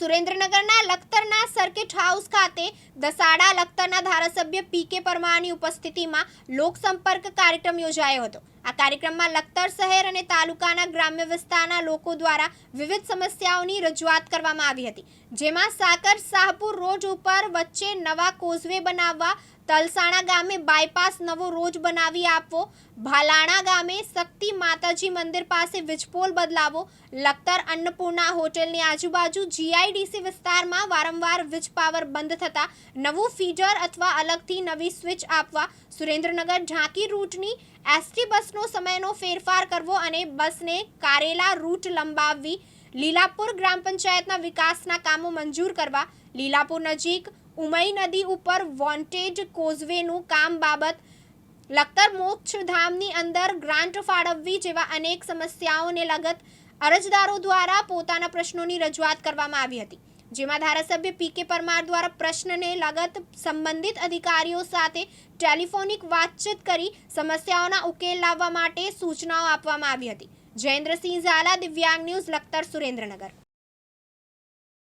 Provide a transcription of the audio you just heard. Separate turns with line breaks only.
સુરેન્દ્રનગરના લખતરના circuit house ખાતે દસાડા લખતરના ધારાસભ્ય પી કે પરમારની ઉપસ્થિતિમાં લોકસંપર્ક કાર્યક્રમ યોજાયો હતો. આ કાર્યક્રમમાં લખતર શહેર અને તાલુકાના ગ્રામ્ય વિસ્તારના લોકો દ્વારા વિવિધ સમસ્યાઓની રજૂઆત કરવામાં આવી હતી. જેમાં સાકર શાહપુર રોડ ઉપર વચ્ચે નવા કોઝવે બનાવવા તલસાણા ગામે બાયપાસ નવો રોજ બનાવી આપવો, ભાલાણા ગામે શક્તિ માતાજી મંદિર પાસે વીજપોલ બદલાવો, લખતર અન્નપૂર્ણા હોટેલની આજુબાજુ જીઆઈડીસી વિસ્તારમાં વારંવાર વીજ પાવર બંધ થતા નવું ફીડર અથવા અલગથી નવી સ્વિચ આપવા સુરેન્દ્રનગર ઝાંકી રૂટની એસટી બસનો સમયનો ફેરફાર કરવો અને બસને કારેલા રૂટ લંબાવવી, લીલાપુર ગ્રામ પંચાયતના વિકાસના કામો મંજૂર કરવા, લીલાપુર નજીક ઉમઈ નદી ઉપર વોન્ટેડ કોઝવેનું કામ બાબત, લખતર મોક્ષધામની અંદર ગ્રાન્ટ ફાળવવી જેવા અનેક સમસ્યાઓને લગત અરજદારો દ્વારા પોતાના પ્રશ્નોની રજૂઆત કરવામાં આવી હતી. જેમાં ધારાસભ્ય પી કે પરમાર દ્વારા પ્રશ્નને લગત સંબંધિત અધિકારીઓ સાથે ટેલિફોનિક વાતચીત કરી સમસ્યાઓના ઉકેલ લાવવા માટે સૂચનાઓ આપવામાં આવી હતી. જયેન્દ્રસિંહ ઝાલા, દિવ્યાંગ ન્યૂઝ, લખતર સુરેન્દ્રનગર.